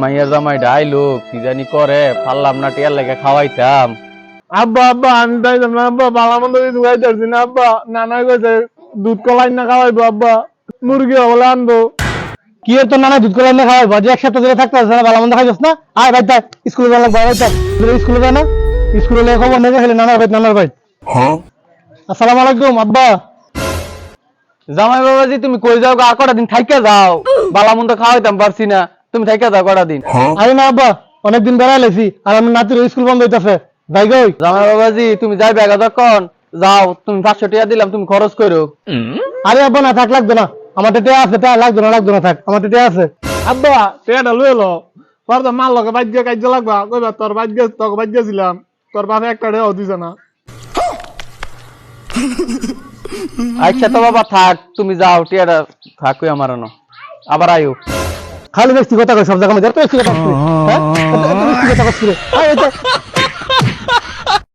মাইয়া জামাই ডাইলো কি জানি করে পারলাম না টিয়ার লেগে খাওয়াইতাম। আব্বা আব্বা আমি যাইতাম না আব্বা ভালো মন্দ কিছু খাইতেছি না আব্বা। নানা কইছে দুধ কলাই না খাওয়াইবো আব্বা। মুরগি হলে আনব। কি তোর নানা দুধ করে এনে খাওয়াই বাজে এক সপ্তাহ ধরে থাকতে আসছে না ভালো মন্দ খাইছিস না? আয় ভাই তাই স্কুলে যাওয়া লাগবে ভাই তাই স্কুলে যায় না স্কুলে লেগে খবর নেই খেলে নানার ভাই নানার ভাই আসসালামু আলাইকুম আব্বা। জামাই বাবাজি তুমি কই যাও গো? আর কটা দিন থাইকা যাও। বালা মন্দ খাওয়াইতাম পারছি না। তুমি থাইকা যাও কটা দিন। আরে না আব্বা অনেকদিন বেড়াই লেছি আর আমার নাতির স্কুল বন্ধ হইতাছে। যাই গই জামাই বাবাজি তুমি যাই বেগা যখন? যাও তুমি পাঁচশো টাকা দিলাম তুমি খরচ করো। আরে আব্বা না থাক লাগবে না। আমার টেটে আছে টা লাগবে না লাগবে না থাক। আমার টেটে আছে। আব্বা টেটা লুয়ে লো। পর তো মার লগে বাজ্য কাজ্য লাগবা। কইবা তোর বাজ্য তোর বাজ্য ছিলাম তোর বাপে একটা রেও দিছে না। আচ্ছা তো বাবা থাক তুমি যাও টিয়াটা থাকুই আমার আবার আয়ো। খালি ব্যক্তিগত সব জায়গা মধ্যে এত ব্যক্তি